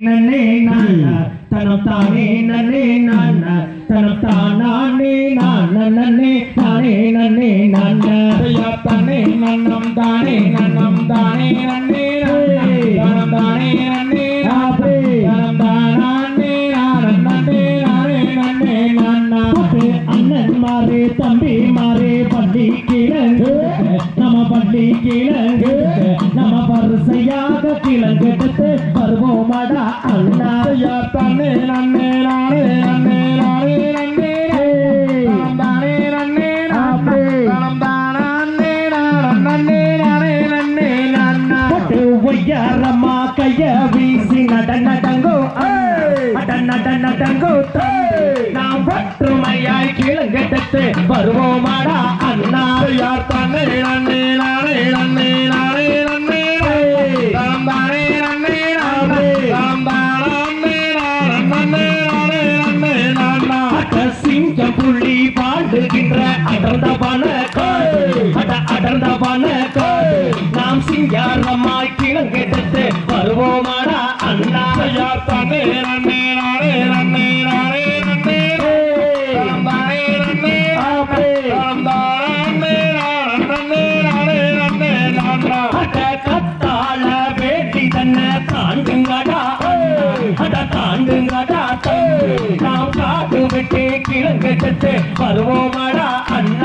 நன்னே நான தனம் தானே நன்னே நான தனம் தானே நான நன்னே தானே நன்னே நான. ஐயா தன்னே நன்னம் தானே நன்னம் தானே நன்னே நன்னம் தானே நன்னே ஆப்பே. நன்னம் தானே நானே நன்னே நானே நன்னே பாட்டு அண்ணன் மாறே தம்பி மாறே பள்ளி கிழங்கு. நம்ம பள்ளி கிழங்கு. வரிசையாக கிழங்கெடுத்து வருவோமாடா அண்ணா தன்னே நன்னே நானே நன்னே நானே நன்னே தானே நன்னே நானே நன்னே நானே நன்னே நன்னா போட்டு ஒய்யாரம்மா கைய வீசி நட நடங்கோ. நட நடங்கோ. நாம் ஒற்றுமையாய் கிழங்கெடுத்து வருவோமாடா அண்ணா ஐயா தன்னே சிங்காரமாய் கிழங்கெடுத்து வருவோமாடா அண்ணா யார் தன்னே நன்னே நானே நன்னே நானே நன்னே நன்னம் தானே நன்னே ஆப்பே. நன்னம் நானே நன்னே நானே அட கத்தாழ வேட்டி தன்னை தாண்டுங்கடா அட தாண்டுங்கடா நாம் காடு விட்டு கிழங்கெடுத்து வருவோமாடா அண்ணா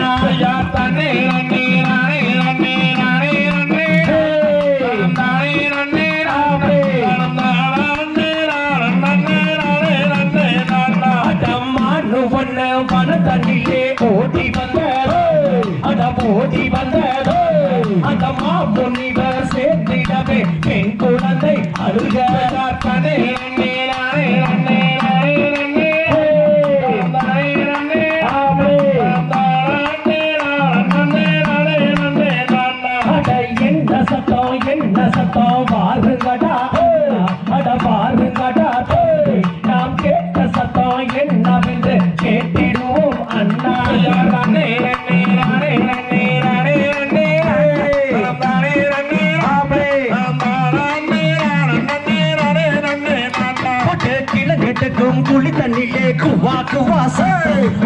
தண்ணிலே ஓடி வந்ததோ. அத ஓடி வந்ததோ. அந்த மாமுனிவர் சேர்ந்திடவே பெண் குழந்தை அழுக தன்னே நன்னே நானே நன்னே நானே கிழங்கெட்டுக்கும் குழி தண்ணிலே குவா குவாச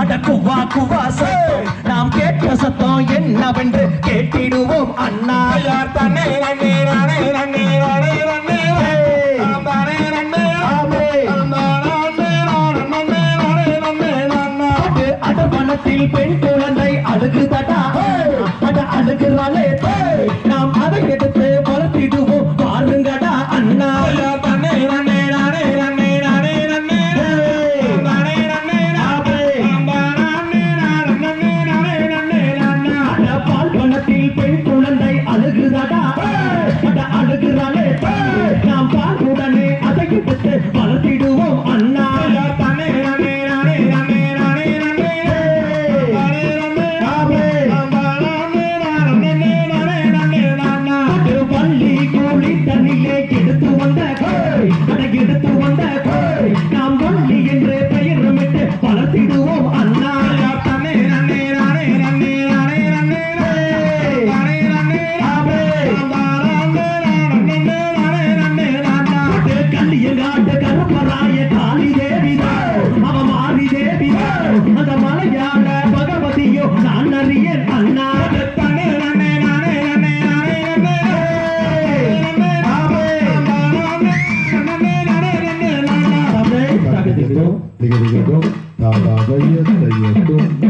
அட குவா குவாச நாம் கேட்ட சத்தம் என்னவென்று கேட்டிடுவோம் அண்ணா. ஐயா தன்னே நன்னே நானே நன்னே நானே நன்னே நன்னம் தானே நன்னே ஆமே. நன்னம் தானே நானே கூலி தண்ணிலே எடுத்து வந்த நன்னே நன்னா ஆமே.